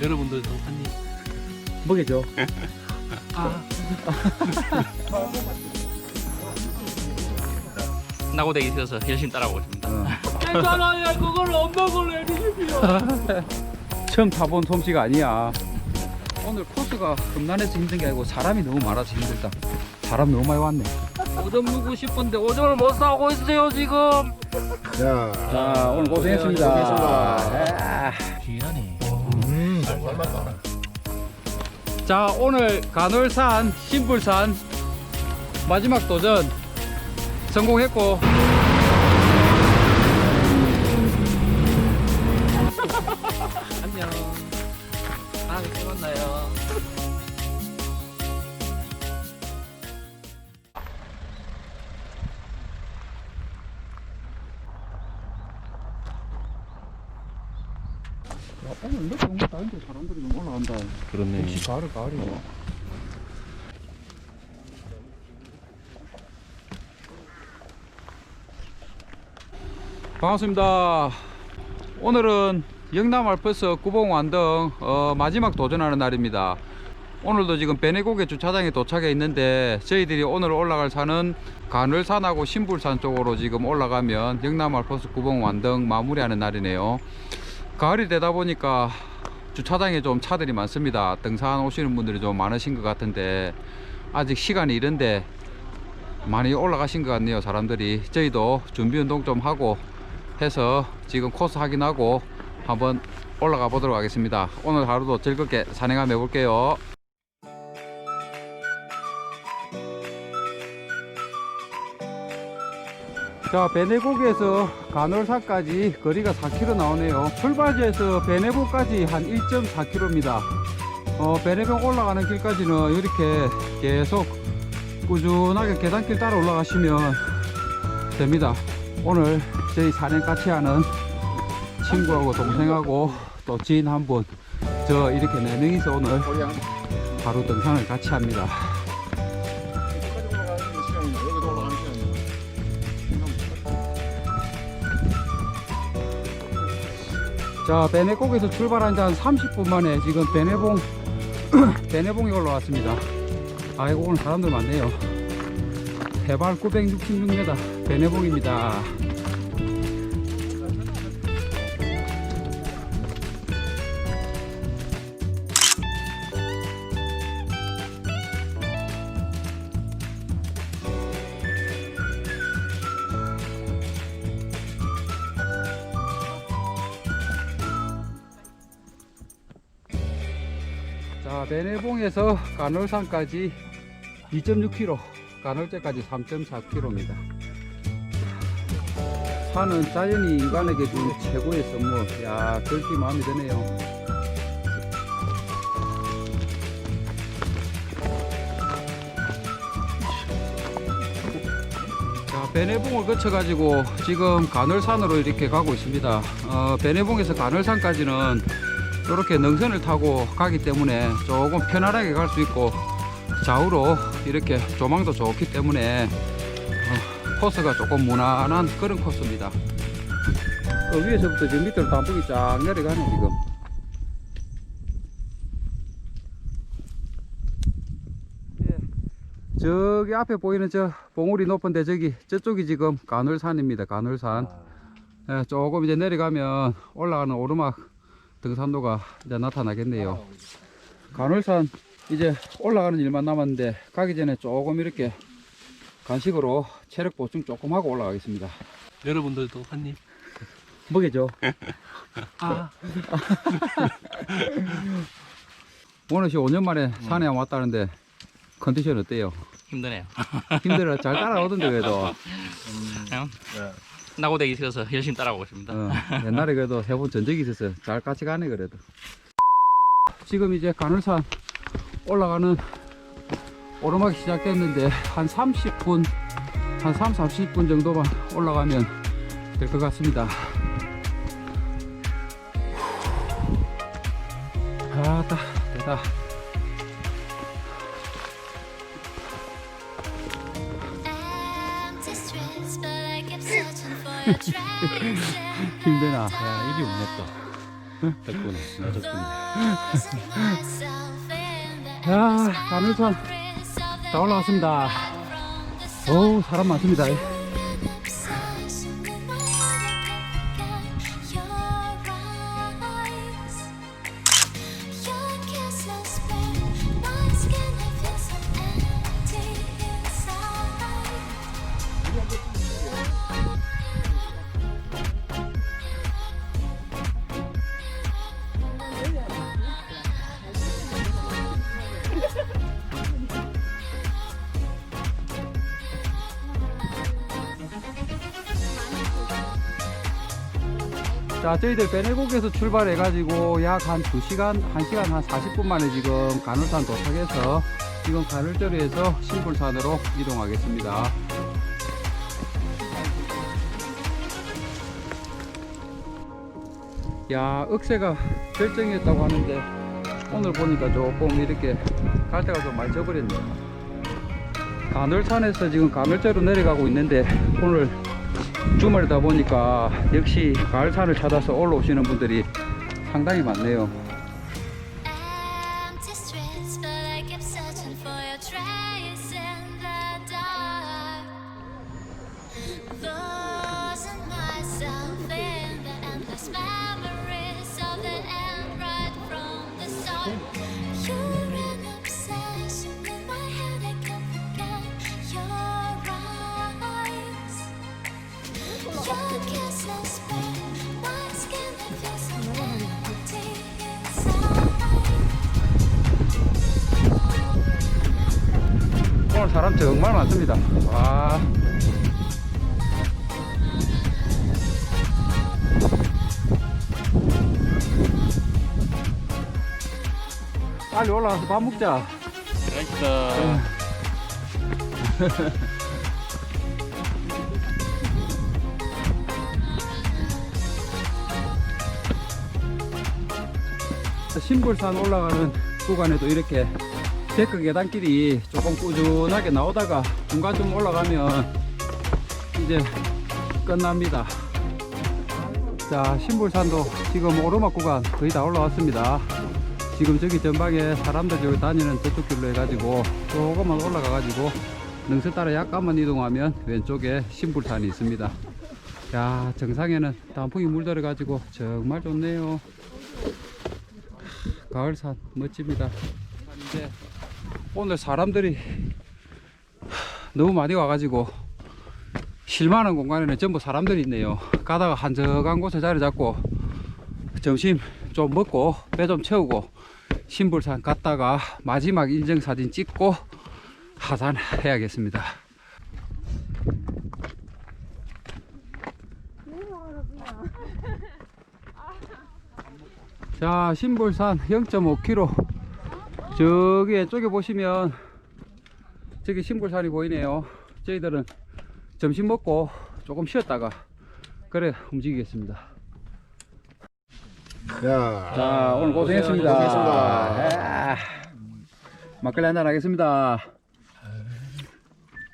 여러분들도 한입 먹여줘. 아. 나고대기 있어서 열심히 따라오고 있습니다. 어. 괜찮아요. 그걸 엄마걸로 해주십시오. 처음 타본 솜씨가 아니야. 오늘 코스가 험난해서 힘든 게 아니고 사람이 너무 많아서 힘들다. 사람 너무 많이 왔네. 오점 누고 싶은데 오점을 못 사고 있어요 지금. 자, 자, 오늘 고생했습니다. 아. 귀하네. 음, 잘 맞다. 자, 오늘 간월산, 신불산 마지막 도전 성공했고 오늘 이렇게 온거 다른데 사람들이 좀 올라간다. 그렇네. 역시 가을 가을이고. 반갑습니다. 오늘은 영남 알프스 구봉 완등 어, 마지막 도전하는 날입니다. 오늘도 지금 베네고개 주차장에 도착해 있는데 저희들이 오늘 올라갈 산은 간월산하고 신불산 쪽으로 지금 올라가면 영남 알프스 구봉 완등 마무리하는 날이네요. 가을이 되다 보니까 주차장에 좀 차들이 많습니다. 등산 오시는 분들이 좀 많으신 것 같은데 아직 시간이 이른데 많이 올라가신 것 같네요. 사람들이 저희도 준비 운동 좀 하고 해서 지금 코스 확인하고 한번 올라가 보도록 하겠습니다. 오늘 하루도 즐겁게 산행함 해볼게요. 자 베네곡에서 간월사까지 거리가 4km 나오네요. 출발지에서 베네곡까지 한 1.4km입니다. 어, 베네곡 올라가는 길까지는 이렇게 계속 꾸준하게 계단길 따라 올라가시면 됩니다. 오늘 저희 산행 같이 하는 친구하고 동생하고 또 지인 한 분 저 이렇게 네 명이서 오늘 하루 등산을 같이 합니다 자 베네곡에서 출발한 지 한 30분 만에 지금 베네봉 베네봉에 올라왔습니다. 아이고 오늘 사람들 많네요. 해발 966m 베네봉입니다 자 베네봉에서 간월산까지 2.6km 간월제까지 3.4km입니다 산은 자연이 인간에게 준 최고의 선물. 야 그렇게 마음이 드네요. 자 베네봉을 거쳐 가지고 지금 간월산으로 이렇게 가고 있습니다. 어, 베네봉에서 간월산까지는 이렇게 능선을 타고 가기 때문에 조금 편안하게 갈 수 있고 좌우로 이렇게 조망도 좋기 때문에 어, 코스가 조금 무난한 그런 코스입니다. 어, 위에서부터 저 밑으로 단풍이 쫙 내려가네 지금. 예, 저기 앞에 보이는 저 봉우리 높은데 저기 저쪽이 지금 간월산입니다 간월산. 예, 조금 이제 내려가면 올라가는 오르막 등산로가 이제 나타나겠네요. 간월산 이제 올라가는 일만 남았는데 가기 전에 조금 이렇게 간식으로 체력 보충 조금 하고 올라가겠습니다. 여러분들도 한입 먹여줘. 아. 오늘 씨 5년 만에 산에 왔다는데 컨디션 어때요? 힘드네요. 힘들어 잘 따라오던데 그래도 그냥 네. 나고대기 있어서 열심히 따라오고 있습니다. 어, 옛날에 그래도 세번 전적이 있어서 잘 같이 가네 그래도. 지금 이제 간월산 올라가는 오르막이 시작됐는데 한 30분 한 3, 40분 정도만 올라가면 될 것 같습니다. 아따 됐다 힘드나. 야, 일이 없네 또. 덕분에. 나 덕분에. 야, 야 가늘산 다 올라왔습니다. 오 사람 많습니다 자 저희들 베네곡에서 출발해 가지고 약 한 2시간 1시간 한 40분 만에 지금 가늘산 도착해서 지금 가늘저리에서 신불산으로 이동하겠습니다. 야 억새가 결정이었다고 하는데 오늘 보니까 조금 이렇게 갈 때가 좀 많이 져버렸네요. 가늘산에서 지금 가늘저로 내려가고 있는데 오늘 주말이다 보니까 역시 가을산을 찾아서 올라오시는 분들이 상당히 많네요 사람 정말 많습니다. 와. 빨리 올라가서 밥 먹자. 맛있다. 신불산 올라가는 구간에도 이렇게 데크 계단길이 조금 꾸준하게 나오다가 중간쯤 올라가면 이제 끝납니다. 자, 신불산도 지금 오르막 구간 거의 다 올라왔습니다. 지금 저기 전방에 사람들 저기 다니는 저쪽 길로 해가지고 조금만 올라가 가지고 능선 따라 약간만 이동하면 왼쪽에 신불산이 있습니다. 야, 정상에는 단풍이 물들어 가지고 정말 좋네요. 가을산 멋집니다. 이제 오늘 사람들이 너무 많이 와가지고 실만한 공간에는 전부 사람들이 있네요. 가다가 한적한 곳에 자리 잡고 점심 좀 먹고 배 좀 채우고 신불산 갔다가 마지막 인증사진 찍고 하산 해야겠습니다. 자 신불산 0.5km 저기 왼쪽에 보시면 저기 신불산이 보이네요 저희들은 점심 먹고 조금 쉬었다가 그래 움직이겠습니다 야, 자 오늘 고생했습니다 고생했습니다. 아, 막걸리 한잔 하겠습니다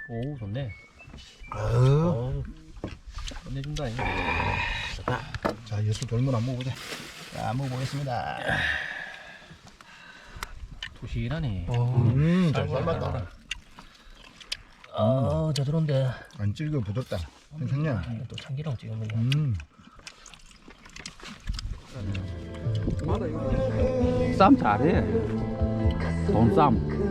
오 좋네. 어. 끝내준다. 이거. 자, 예수 돌면 안 먹어보자. 자, 먹어보겠습니다. 도시라네. 음, 잘 삶았다. 아, 저 들어온데. 안 찔겨 부럽다. 괜찮냐? 또 참기름 찍으면 음, 쌈 잘해. 돈쌈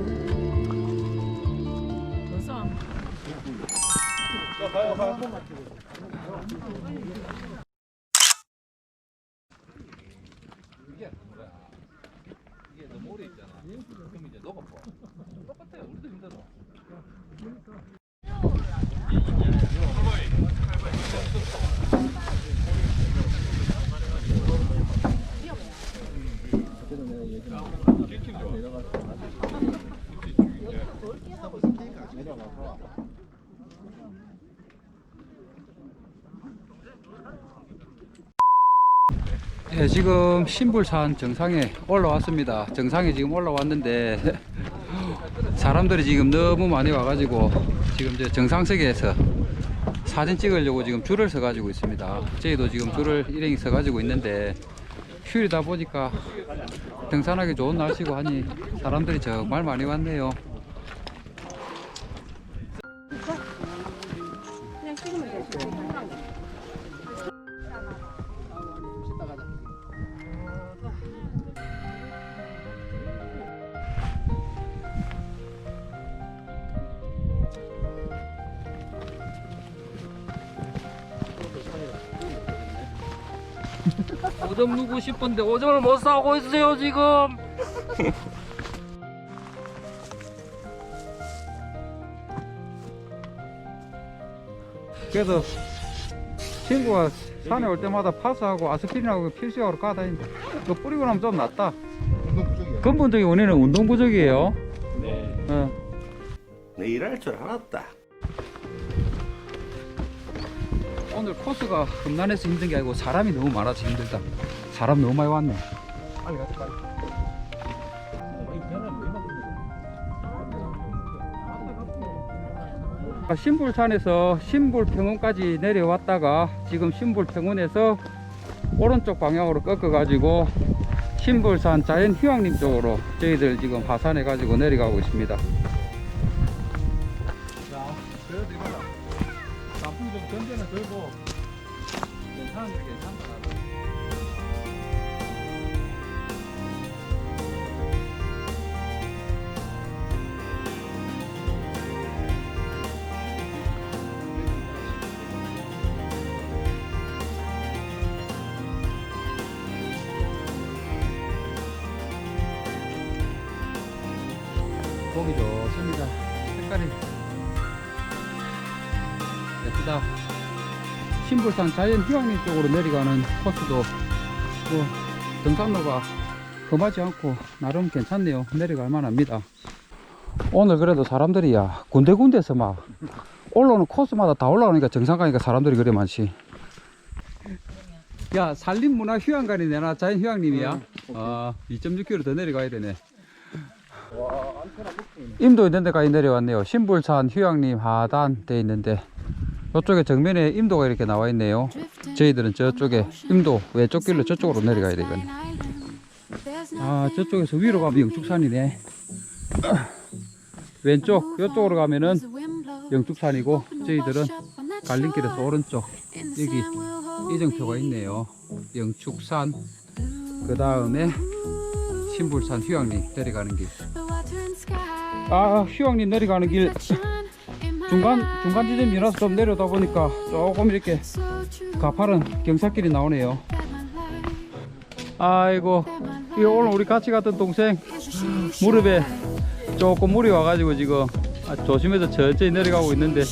네, 지금 신불산 정상에 올라왔습니다. 정상에 지금 올라왔는데 사람들이 지금 너무 많이 와가지고 지금 이제 정상석에서 사진 찍으려고 지금 줄을 서가지고 있습니다. 저희도 지금 줄을 일행이 서가지고 있는데 휴일이다 보니까 등산하기 좋은 날씨고 하니 사람들이 정말 많이 왔네요. 오점 누구 싶은데 오점을 못 사고 있어요 지금. 그래도 친구가 산에 올 때마다 파스하고 아스피린하고 필수약으로 까다닌다. 그거 뿌리고 나면 좀 낫다. 근본적인 원인은 운동 부족이에요. 네. 어. 내 일할 줄 알았다. 오늘 코스가 험난해서 힘든 게 아니고 사람이 너무 많아서 힘들다. 사람 너무 많이 왔네. 빨리 가자 빨리. 신불산에서 신불평원까지 내려왔다가 지금 신불평원에서 오른쪽 방향으로 꺾어 가지고 신불산 자연휴양림 쪽으로 저희들 지금 하산해 가지고 내려가고 있습니다. 괜찮은데 신불산 자연휴양림 쪽으로 내려가는 코스도 뭐 등산로가 험하지 않고 나름 괜찮네요. 내려갈 만합니다. 오늘 그래도 사람들이야 군데군데서 막 올라오는 코스마다 다 올라오니까 정상 가니까 사람들이 그래 많지. 야 산림문화휴양관이 내나 자연휴양림이야? 아 2.6km 더 내려가야 되네. 임도 있는 데까지 내려왔네요. 신불산 휴양림 하단 돼 있는데 이쪽에 정면에 임도가 이렇게 나와 있네요. 저희들은 저쪽에 임도 왼쪽 길로 저쪽으로 내려가야 되거든요. 아 저쪽에서 위로 가면 영축산이네. 왼쪽 이쪽으로 가면은 영축산이고 저희들은 갈림길에서 오른쪽 여기 이정표가 있네요. 영축산 그 다음에 신불산 휴양림 내려가는 길. 아 휴양림 내려가는 길 중간 중간 지점이라서 좀 내려다 보니까 조금 이렇게 가파른 경사길이 나오네요. 아이고 이 오늘 우리 같이 갔던 동생 무릎에 조금 물이 와가지고 지금 아, 조심해서 천천히 내려가고 있는데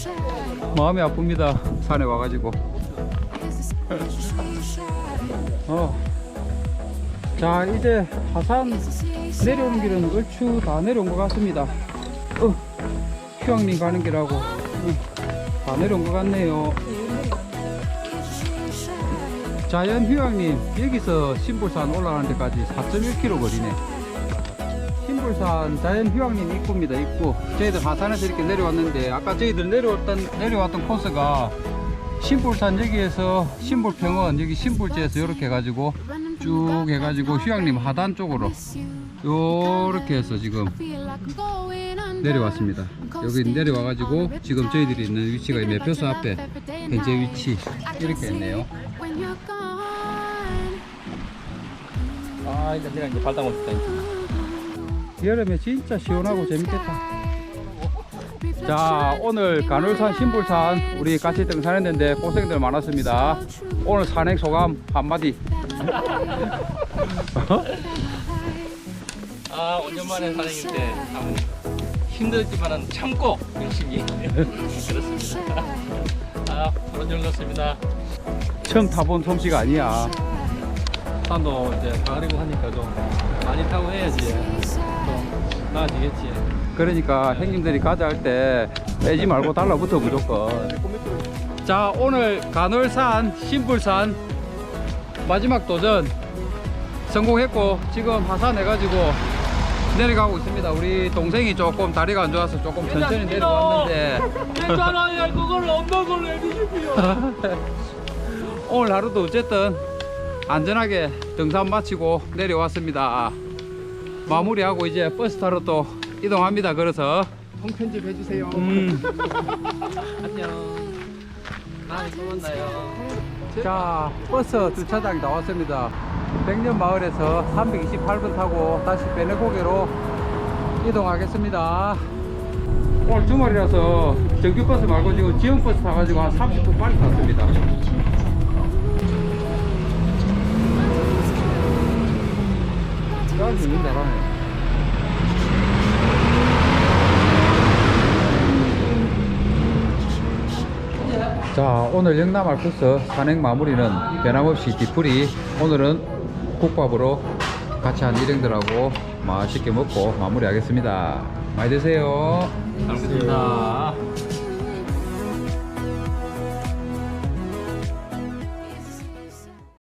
마음이 아픕니다 산에 와가지고 어. 자 이제 하산 내려오는 길은 얼추 다 내려온 것 같습니다 어, 휴양림 가는 길하고. 음, 다 내려온 것 같네요. 자연 휴양림 여기서 신불산 올라가는 데까지 4.1km 거리네. 신불산 자연 휴양림 입구입니다 입구. 저희들 하산에서 이렇게 내려왔는데 아까 저희들 내려왔던 내려왔던 코스가 신불산 여기에서 신불평원 여기 신불지에서 이렇게 해가지고 쭉 해가지고 휴양림 하단 쪽으로 요렇게 해서 지금 내려왔습니다 여기 내려와가지고 지금 저희들이 있는 위치가 이 매표소 앞에 현재 위치 이렇게 했네요 아 이제 내가 이제 발당 못했다. 여름에 진짜 시원하고 재밌겠다. 자, 오늘 간울산 신불산 우리 같이 등산했는데 고생들 많았습니다. 오늘 산행 소감 한마디. 아 5년 만에 산행인데 참 힘들지만은 참고 열심히 그렇습니다. 아 바로 즐겁습니다. 처음 타본 솜씨가 아니야. 산도 이제 가리고 하니까 좀 많이 타고 해야지 좀 나아지겠지. 그러니까 형님들이 가자 할 때 빼지 말고 달라붙어 무조건. 자, 오늘 간울산 신불산 마지막 도전 성공했고 지금 하산해가지고 내려가고 있습니다. 우리 동생이 조금 다리가 안 좋아서 조금 천천히 내려왔는데 괜찮아요. 그걸 엄마 걸로 해주십시오. 오늘 하루도 어쨌든 안전하게 등산 마치고 내려왔습니다. 마무리하고 이제 버스 타러 또 이동합니다. 그래서 통편집 해주세요. 음, 안녕. 다음에 또 만나요. 자 버스 주차장 나왔습니다. 백년 마을에서 328번 타고 다시 베네고개로 이동하겠습니다. 오늘 주말이라서 정규 버스 말고 지금 지역 버스 타가지고 한 30분 빨리 탔습니다. 잘 주는 잘하네. 자 오늘 영남 알프스 산행 마무리는 변함없이 뒤풀이 오늘은 국밥으로 같이 한 일행들하고 맛있게 먹고 마무리하겠습니다 많이 드세요 잘 먹겠습니다.